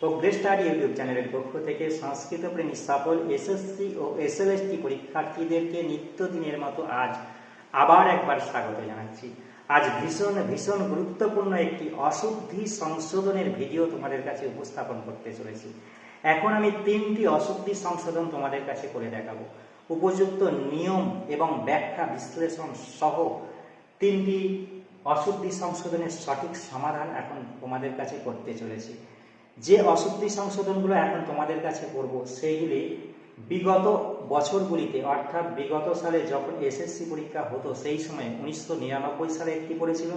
Progress study YouTube চ্যানেলের পক্ষ থেকে সংস্কৃত প্রেমী সকল এসএসসি ও এসএলএসটি পরীক্ষার্থীদেরকে নিত্যদিনের মতো আজ আবার একবার স্বাগত জানাচ্ছি। আজ ভীষণ ভীষণ গুরুত্বপূর্ণ একটি অশুদ্ধি সংশোধনের ভিডিও তোমাদের কাছে উপস্থাপন করতে চলেছি। এখন আমি তিনটি অশুদ্ধি সংশোধন তোমাদের কাছে করে দেখাবো। উপযুক্ত নিয়ম এবং ব্যাখ্যা বিশ্লেষণ সহ তিনটি অশুদ্ধি সংশোধনের সঠিক সমাধান এখন তোমাদের কাছে করতে চলেছি। যে অশুদ্ধি সংশোধনগুলো এখন তোমাদের কাছে করব, সেইগুলি বিগত বছরগুলিতে, অর্থাৎ বিগত সালে যখন এসএসসি পরীক্ষা হতো, সেই সময় উনিশশো নিরানব্বই সালে একটি পড়েছিল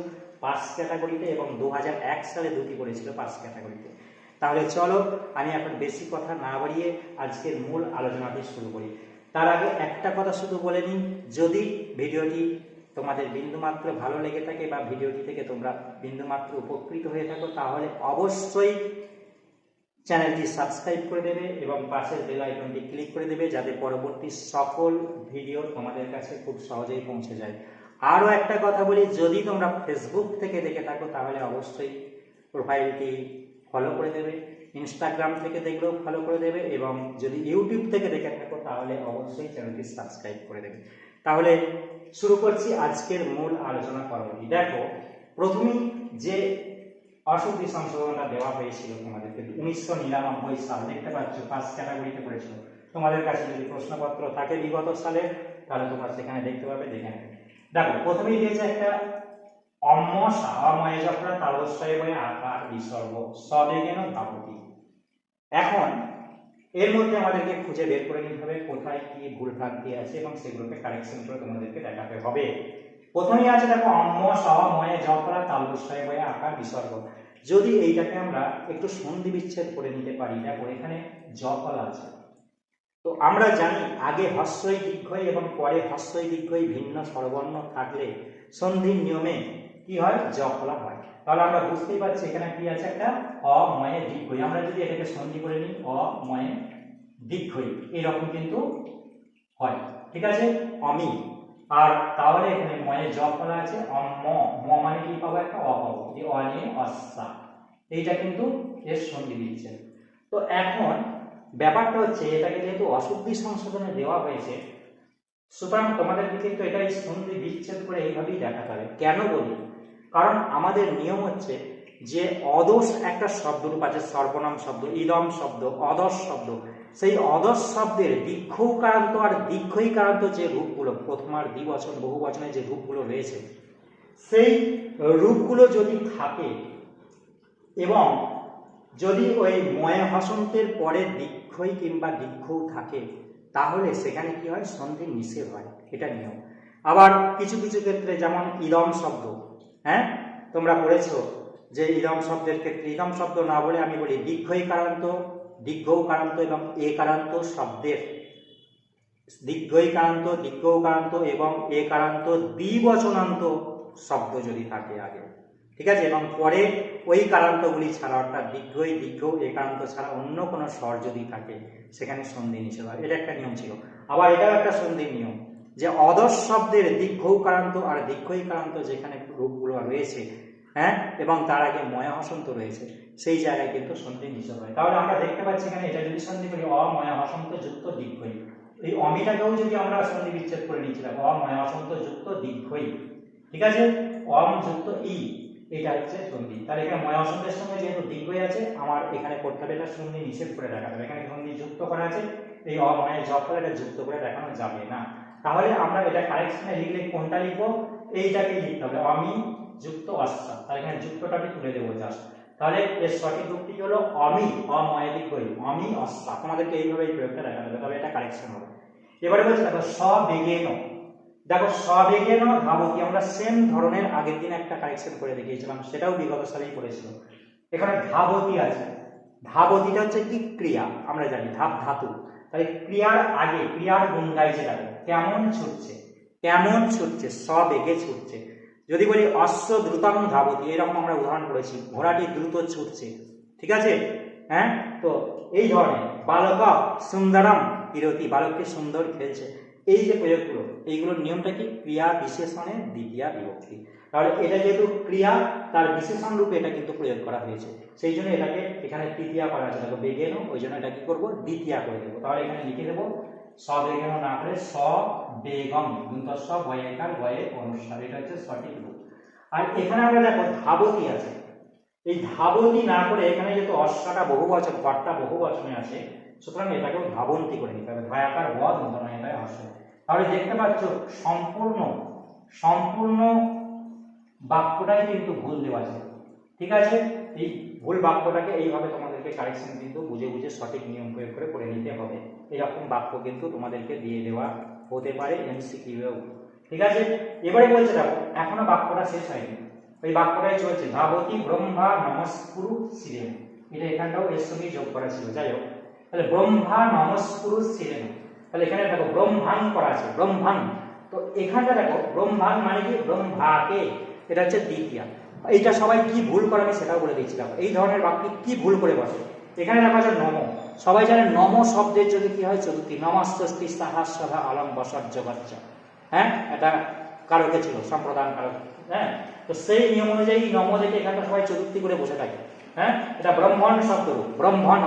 পাস ক্যাটাগরিতে এবং দু হাজার এক সালে দুটি পড়েছিল পাস ক্যাটাগরিতে। তাহলে চলো, আমি এখন বেশি কথা না বাড়িয়ে আজকের মূল আলোচনাটি শুরু করি। তার আগে একটা কথা শুধু বলে নিই, যদি ভিডিওটি তোমাদের বিন্দুমাত্র ভালো লেগে থাকে বা ভিডিওটি থেকে তোমরা বিন্দুমাত্র উপকৃত হয়ে থাকো, তাহলে অবশ্যই চ্যানেলটি সাবস্ক্রাইব করে দেবে এবং পাশের বেল আইকনটি ক্লিক করে দেবে যাতে পরবর্তী সকল ভিডিও তোমাদের কাছে খুব সহজেই পৌঁছে যায়। আরও একটা কথা বলি, যদি তোমরা ফেসবুক থেকে দেখে থাকো, তাহলে অবশ্যই প্রোফাইলটি ফলো করে দেবে ইনস্টাগ্রাম থেকে দেখলেও ফলো করে দেবে এবং যদি ইউটিউব থেকে দেখে থাকো, তাহলে অবশ্যই চ্যানেলটি সাবস্ক্রাইব করে দেবে। তাহলে শুরু করছি আজকের মূল আলোচনা পর্বটি। দেখো, প্রথমেই যে অশুদ্ধি সংশোধনটা দেওয়া হয়েছিল তোমাদেরকে উনিশশো নিরানব্বই সাল, দেখতে পাচ্ছ ফার্স্ট ক্যাটাগরিতে পড়েছিল। তোমাদের কাছে যদি প্রশ্নপত্র থাকে বিগত সালে, তাহলে তোমরা সেখানে দেখতে পাবে, দেখে নেবে। দেখো, প্রথমেই দিয়েছে একটা অম্মসা অময় যখন তালস্বয় বয়ে আকার বিসর্গ সবেগেন ধাবতী এখন, এর মধ্যে আমাদেরকে খুঁজে বের করে নিতে হবে কোথায় কি ভুল ভ্রান্তি আছে এবং সেগুলোকে কারেকশন করে তোমাদেরকে দেখাতে হবে। প্রথমেই আছে দেখো, অম্ম সহময়ে জপরা তালবস্বয় বয়ে, আকার, বিসর্গ। যদি এইটাকে আমরা একটু সন্ধি বিচ্ছেদ করে নিতে পারি, দেখো, এখানে জফল আছে। তো আমরা জানি, আগে হস্যই দীর্ঘই এবং পরে হস্যই দীর্ঘই ভিন্ন স্বরবর্ণ থাকলে সন্ধির নিয়মে কি হয়? জফলা হয়। তাহলে আমরা বুঝতেই পারছি এখানে কি আছে একটা অময়ে দীর্ঘই। আমরা যদি এটাকে সন্ধি করে নিই, অময়ে দীর্ঘই, এরকম কিন্তু হয়। ঠিক আছে? অমি আর তাহলে এখানে ময়ে জ ফলা আছে, অম ম মানে কি পাবো একটা? অ পাবো যে অনে অসা এইটা কিন্তু এর সন্ধি দিচ্ছে তো এখন ব্যাপারটা হচ্ছে, এটাকে যেহেতু অশুদ্ধি সংশোধনে দেওয়া হয়েছে, সুতরাং তোমাদেরকে কিন্তু এটাই সন্ধি বিচ্ছেদ করে এইভাবেই দেখাতে হবে। কেন বলি? কারণ আমাদের নিয়ম হচ্ছে যে অদোষ একটা শব্দরূপ আছে, সর্বনাম শব্দ, ইদম শব্দ অদস শব্দ। সেই অদস শব্দের দীর্ঘকারান্ত আর দীর্ঘইকারান্ত যে রূপগুলো প্রথম আর দ্বিবচন বহু বচনের যে রূপগুলো রয়েছে, সেই রূপগুলো যদি থাকে এবং যদি ওই ময় হসন্তের পরে দীর্ঘই কিংবা দীর্ঘও থাকে, তাহলে সেখানে কি হয়? সন্ধি নিষেধ হয়। এটা নিয়ম। আবার কিছু কিছু ক্ষেত্রে যেমন ইদম শব্দ হ্যাঁ? তোমরা পড়েছো যে ইদম শব্দের ক্ষেত্রে, ইদম শব্দ না বলে আমি বলি দীর্ঘই কারান্ত দীর্ঘৌ কারান্ত এবং এ কারান্ত শব্দের দীর্ঘই কারান্ত দীর্ঘৌ কারান্ত এবং এ কারান্ত দ্বিবচনান্ত শব্দ যদি থাকে আগে, ঠিক আছে? এবং পরে ওই কারান্তগুলি ছাড়া, অর্থাৎ দীর্ঘই দীর্ঘ একান্ত ছাড়া অন্য কোনো স্বর যদি থাকে, সেখানে সন্ধি নিষেধ হয়। এটা একটা নিয়ম ছিল। আবার এটাও একটা সন্ধির নিয়ম যে অদর্শ শব্দের দীর্ঘৌ কারান্ত আর দীর্ঘই কারান্ত যেখানে রূপগুলো রয়েছে হ্যাঁ? এবং তার আগে ময়া হসন্ত রয়েছে। সেই জায়গায় কিন্তু সন্ধি নিষেধ হয় তাহলে আমরা দেখতে পাচ্ছি এখানে, এটা যদি সন্ধি করি অময়া হসন্ত যুক্ত দীর্ঘই এই অমিটাকেও যদি আমরা সন্ধি বিচ্ছেদ করে নিচ্ছিলাম অময়া হসন্ত যুক্ত দীর্ঘই ঠিক আছে? অম যুক্ত ই, এটা হচ্ছে সন্ধি। তাহলে এখানে ময়া হসন্তের সঙ্গে যেহেতু দীর্ঘই আছে, আমার এখানে করতে হবে এটা সন্ধি নিষেধ করে দেখা যাবে। এখানে সন্ধি যুক্ত করা আছে, এই অময়া জব করে এটা যুক্ত করে দেখানো যাবে না। তাহলে আমরা এটা কারেকশনে লিখলে কোনটা লিখব? এইটাকেই লিখতে হবে। অমি যুক্ত অস্তা তাহলে এখানে যুক্তটাকে তুলে দেবো জাস্ট তাহলে এর সঠিক রূপটি হলো অমি, অময়াদিক হই। অমি অস্তা তোমাদেরকে এইভাবে এই প্রয়োগটা দেখা যাবে তবে এটা কারেকশন হবে। এবারে বলছে, দেখো সবেগেন দেখো সবেগেন ধাবতী আমরা সেম ধরনের আগের দিন একটা কারেকশন করে দেখিয়েছিলাম, সেটাও বিগত সালেই করেছিল। এখানে ধাবতী আছে। ধাবতীটা হচ্ছে কি? ক্রিয়া। আমরা জানি, ধাপ, ধাতু। তাহলে ক্রিয়ার আগে, ক্রিয়ার গুণগাই যেটা কেমন ছুটছে? কেমন ছুটছে? সবেগে ছুটছে। যদি বলি অশ্ব দ্রুতম ধাবতী, এরকম আমরা উদাহরণ করেছি, ঘোড়াটি দ্রুত ছুটছে, ঠিক আছে? হ্যাঁ? তো এই ধরনের বালক সুন্দরম বিরতি বালকটি সুন্দর খেলছে। এই যে প্রয়োগগুলো, এইগুলোর নিয়মটা কি? ক্রিয়া বিশেষণে দ্বিতীয়া বিভক্তি। তাহলে এটা যেহেতু ক্রিয়া, তার বিশেষণ রূপে এটা কিন্তু প্রয়োগ করা হয়েছে। সেই জন্য এটাকে এখানে তৃতীয়া করা আছে। দেখো বেগেন ওই জন্য এটা কি করব? দ্বিতীয়া করে দেবো। তাহলে এখানে লিখে দেবো সবেগেন না করে স বেগম দুন্তস্ব বয়েকার, বয়ে অনুসার। এটা হচ্ছে সঠিক রূপ। আর এখানে আমরা দেখো ধাবতী আছে। এই ধাবতী না করে এখানে যেহেতু অশ্বটা বহু বচন ঘরটা বহু বচনে আছে, সুতরাং এটাকেও ধাবন্তী করে নিতে হবে। ধায়াকার বধ নয় এটাই অশ্ব তাহলে দেখতে পাচ্ছ সম্পূর্ণ সম্পূর্ণ বাক্যটাই কিন্তু ভুল দেওয়া আছে। ঠিক আছে? এই ভুল বাক্যটাকে এইভাবে তোমাদেরকে কারেকশন কিন্তু বুঝে বুঝে সঠিক নিয়ম প্রয়োগ করে করে নিতে হবে। এরকম বাক্য কিন্তু তোমাদেরকে দিয়ে দেওয়া হতে পারে এমসিকিউও ঠিক আছে? এবারে বলছে দেখো, এখনও বাক্যটা শেষ হয়নি। ওই বাক্যটাই চলছে ধাবতী ব্রহ্মা নমস্কুরু ছিলেন এটা এখানটাও এর সঙ্গে যোগ করা ছিল, যাই হোক। তাহলে ব্রহ্মা নমস্কুরু ছিলেন তাহলে এখানে দেখো, ব্রহ্মাং করা আছে, ব্রহ্মাং। তো এখানটা দেখো, ব্রহ্মাং মানে কি? ব্রহ্মাকে। এটা হচ্ছে দ্বিতীয়া। এইটা সবাই কি ভুল করে আমি সেটাও বলে দিয়েছিলাম। এই ধরনের বাক্যে কি ভুল করে বসে? এখানে দেখা আছে নম। সবাই জানে নম শব্দের যদি কি হয়, চতুর্থী। নমস্তি সাহা সভা আলম বসর জগচ্চ হ্যাঁ? এটা কারকে ছিল? সম্প্রদান কারক। হ্যাঁ? তো সেই নিয়ম অনুযায়ী নম দেখে এখানটা সবাই চতুর্থী করে বসে থাকে। হ্যাঁ? এটা ব্রহ্মণ শব্দ ব্রহ্মণ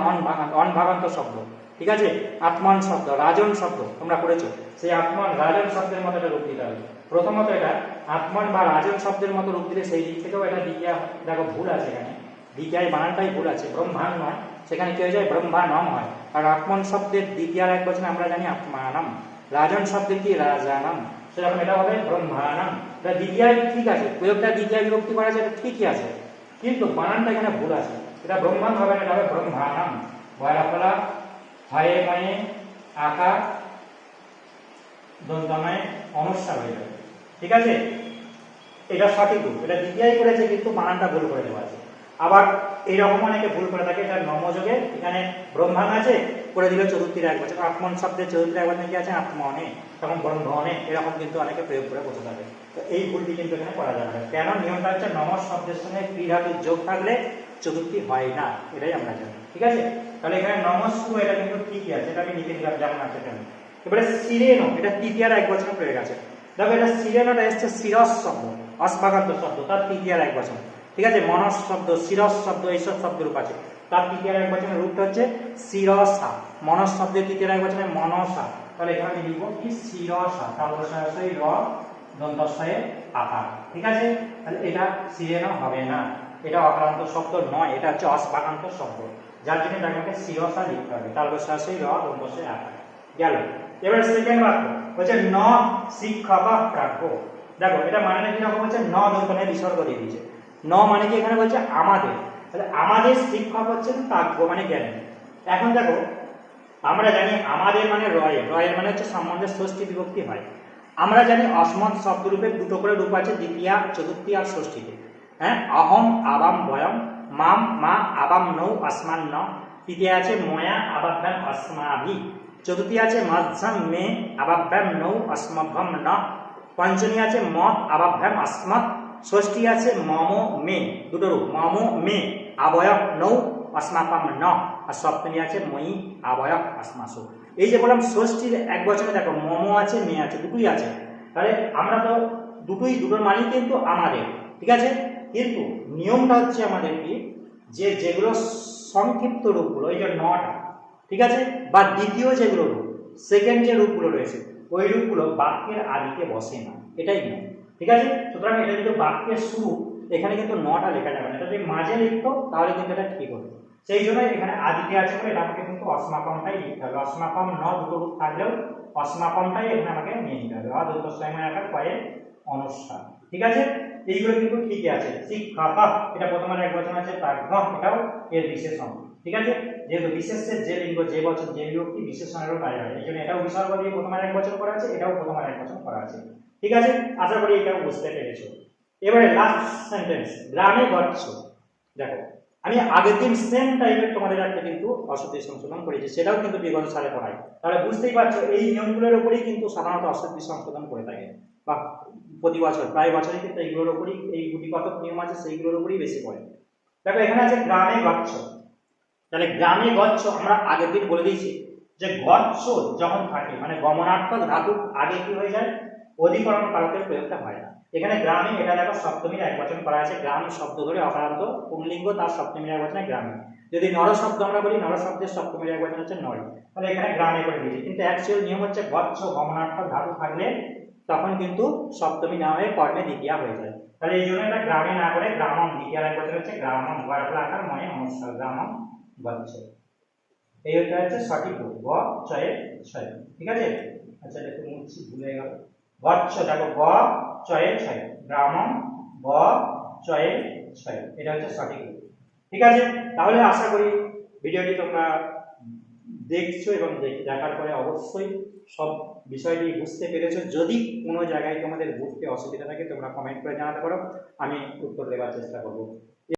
অন ভাগান্ত শব্দ। ঠিক আছে? আত্মান শব্দ, রাজন শব্দ তোমরা করেছ। সেই আত্মান, রাজন শব্দের মতো একটা রূপ দিতে হবে। প্রথমত এটা আত্মান বা রাজন শব্দের মতো রূপ দিলে সেই দিক থেকেও এটা দ্বিতীয় দেখো ভুল আছে এখানে। দ্বিতীয় বানানটাই ভুল আছে, ব্রহ্মাণ নয়। সেখানে কি হয়ে যায়? ব্রহ্মানম হয়। আর আত্মন শব্দের দ্বিতীয় এক বছর আমরা জানি আত্মানাম। রাজন শব্দের কি? রাজানাম। সেরকম এটা হবে ব্রহ্মানাম। এটা দ্বিতীয় ঠিক আছে। প্রয়োগটা দ্বিতীয় বিভক্তি করা এটা ঠিকই আছে। কিন্তু বানানটা এখানে ভুল আছে। এটা ব্রহ্মাণ হবে না, এটা হবে ব্রহ্মানাম। ফলা হয়ে মানে আকার দন্তময় অনুসার হয়ে যাবে। ঠিক আছে? এটা সঠিক রূপ। এটা দ্বিতীয় করেছে কিন্তু বানানটা ভুল করে দেওয়া আছে। আবার এইরকম অনেকে ভুল করে থাকে, এটা নমযোগে এখানে ব্রহ্মাণ আছে, করে দিল চতুর্থীর এক বছর। আত্মন শব্দের চতুর্থীর এক বছর কি আছে? আত্মনে। তখন ব্রহ্মণে এরকম কিন্তু অনেকে প্রয়োগ করে বসে থাকে। তো এই ভুলটি কিন্তু এখানে করা যাবে কেন? নিয়মটা হচ্ছে নমস শব্দের সঙ্গে ক্রীড়াতুর যোগ থাকলে চতুর্থী হয় না। এটাই আমরা জানি। ঠিক আছে? তাহলে এখানে নমস্কু এটা কিন্তু ঠিকই আছে? এটা আমি লিখে দিলাম যেমন আছে তেমন। এবারে সিরেনো, এটা তৃতীয়ার এক বছর প্রয়োগ আছে দেখো এটা সিরেনোটা এসছে শিরস শব্দ অস্পাকান্ত শব্দ, তার তৃতীয়ার এক বছর। ঠিক আছে? মনস শব্দ, শিরস শব্দ, এইসব শব্দ রূপ আছে। তার তৃতীয়ার এক বছরের রূপটা হচ্ছে শিরসা। মনস শব্দের তৃতীয়ার এক বছরে মনসা। তাহলে এখানে আমি লিখব কি? শিরসা। তালবসায় র দন্তস্বয়ে আকার। ঠিক আছে? তাহলে এটা সিরেনো হবে না। এটা অক্রান্ত শব্দ নয়, এটা হচ্ছে অস্পাকান্ত শব্দ। যার জন্য আমাকে শিরসা লিখতে হবে। তার বসে তালবসায় র দন্তস্বয়ে আকার গেল। এবার সেকেন্ড বাক্য হচ্ছে ন শিক্ষক প্রাজ্ঞ। দেখো, এটা মানে কীরকম হচ্ছে ন দন্তনে বিসর্গ দিয়ে দিয়েছে। ন মানে কি এখানে বলছে আমাদের? তাহলে আমাদের শিক্ষক হচ্ছেন প্রাজ্ঞ মানে জ্ঞানী। এখন দেখো, আমরা জানি আমাদের মানে রয় রয়ের মানে হচ্ছে সম্বন্ধের ষষ্ঠী বিভক্তি হয়। আমরা জানি অসমত শব্দরূপে দুটো করে রূপ আছে, দ্বিতীয়া, চতুর্থী আর ষষ্ঠীতে। হ্যাঁ? অহম, আবাম, বয়ম। মাম মা আবাম নৌ আসমান ন। তৃতীয় আছে ময়া আবাভ্যাম আসমাভি চতুর্থী আছে মধ্যম মে আবাভ্যাম নৌ অস্মভ্যম ন। পঞ্চমী আছে মত আবাভ্যাম আসমত ষষ্ঠী আছে মম মে, দুটো রূপ, মম মে, আবয়ব নৌ অস্মাপাম ন। আর সপ্তমী আছে মই আবয়ব আসমাসু এই যে বললাম ষষ্ঠীর এক বছরে দেখো, মম আছে, মে আছে, দুটোই আছে। তাহলে আমরা তো দুটোই, দুটোর মানেই কিন্তু আমাদের, ঠিক আছে? কিন্তু নিয়মটা হচ্ছে আমাদের কি? যে যেগুলো সংক্ষিপ্ত রূপগুলো, এই যে নটা, ঠিক আছে? বা দ্বিতীয় যেগুলো রূপ সেকেন্ড যে রূপগুলো রয়েছে, ওই রূপগুলো বাক্যের আদিতে বসে না। এটাই নিয়ম, ঠিক আছে? সুতরাং এটা কিন্তু বাক্যের শুরু, এখানে কিন্তু নটা লেখা যাবে না। এটা যদি মাঝে লিখতো, তাহলে কিন্তু এটা ঠিক হতো। সেই জন্য এখানে আদিতে আছে বলে এটা আমাকে কিন্তু অসমাপমটাই লিখতে হবে। অসমাপম ন দুটো রূপ থাকলেও অসমাপমটাই এখানে আমাকে নিয়ে নিতে হবে। অদন্ত সময় আকার কয়ে অনুষ্ঠান ঠিক আছে? এইগুলো কিন্তু ঠিকই আছে। শিক্ষক এটা প্রথমে এক বচন আছে, তার এটাও এর বিশেষণ। ঠিক আছে? যেহেতু বিশেষের যে লিঙ্গ, যে বচন, যে বিভক্তি বিশেষণেরও কাজ হয় এই জন্য এটাও বিসর্গ দিয়ে প্রথমে এক বচন করা আছে, এটাও প্রথমে এক বচন করা আছে। ঠিক আছে? আশা করি এটা বুঝতে পেরেছ। এবারে লাস্ট সেন্টেন্স গ্রামে গচ্ছ দেখো, আমি আগের দিন সেম টাইপের তোমাদের একটা কিন্তু অসদ্ধি সংশোধন করেছি, সেটাও কিন্তু বিগত সালে পড়াই তাহলে বুঝতেই পারছ, এই নিয়মগুলোর উপরেই কিন্তু সাধারণত অসদ্ধি সংশোধন করে থাকে। বা প্রতি বছর, প্রায় বছরই কিন্তু এইগুলোর উপরই এই গুটিগত নিয়ম আছে, সেইগুলোর উপরই বেশি পড়ে। দেখো, এখানে আছে গ্রামে গচ্ছ। তাহলে গ্রামে গচ্ছ আমরা আগের দিন বলে দিয়েছি যে গচ্ছ যখন থাকে মানে গমনার্থক ধাতু আগে কি হয়ে যায়? অধিকরণ কারকের প্রয়োগটা হয় না। এখানে গ্রামে, এটা দেখো সপ্তমীর এক বচন করা আছে, গ্রাম শব্দ ধরে অপরান্ত পুংলিঙ্গ তার সপ্তমীর এক বচনে গ্রামে। যদি নর শব্দ আমরা বলি, নর শব্দের সপ্তমীর এক বচন হচ্ছে নর তাহলে এখানে গ্রামে করে দিয়েছি। কিন্তু অ্যাকচুয়াল নিয়ম হচ্ছে গচ্ছ গমনার্থক ধাতু থাকলে তখন কিন্তু সপ্তমী না হয়ে কর্মে দ্বিতীয়া হয়ে যায়। তাহলে এই জন্য এটা গ্রামে না করে গ্রামম দ্বিতীয়ার এক বচন হচ্ছে গ্রামম গড়াফলা আকার মনে নমস্কার গ্রামম গচ্ছ এই হচ্ছে হচ্ছে সঠিক গ চয়ে ছয় ঠিক আছে? আচ্ছা এটা মুছছি ভুলে গেল। গচ্ছ দেখো গ চয়ে ছয় গ্রামম গ চয়ে ছয় এটা হচ্ছে সঠিক ঠিক আছে? তাহলে আশা করি ভিডিওটি তোমরা দেখছ এবং দেখ- দেখার পরে অবশ্যই সব বিষয়টি বুঝতে পেরেছ। যদি কোনো জায়গায় তোমাদের বুঝতে অসুবিধা থাকে, তোমরা কমেন্ট করে জানাতে পারো। আমি উত্তর দেওয়ার চেষ্টা করব।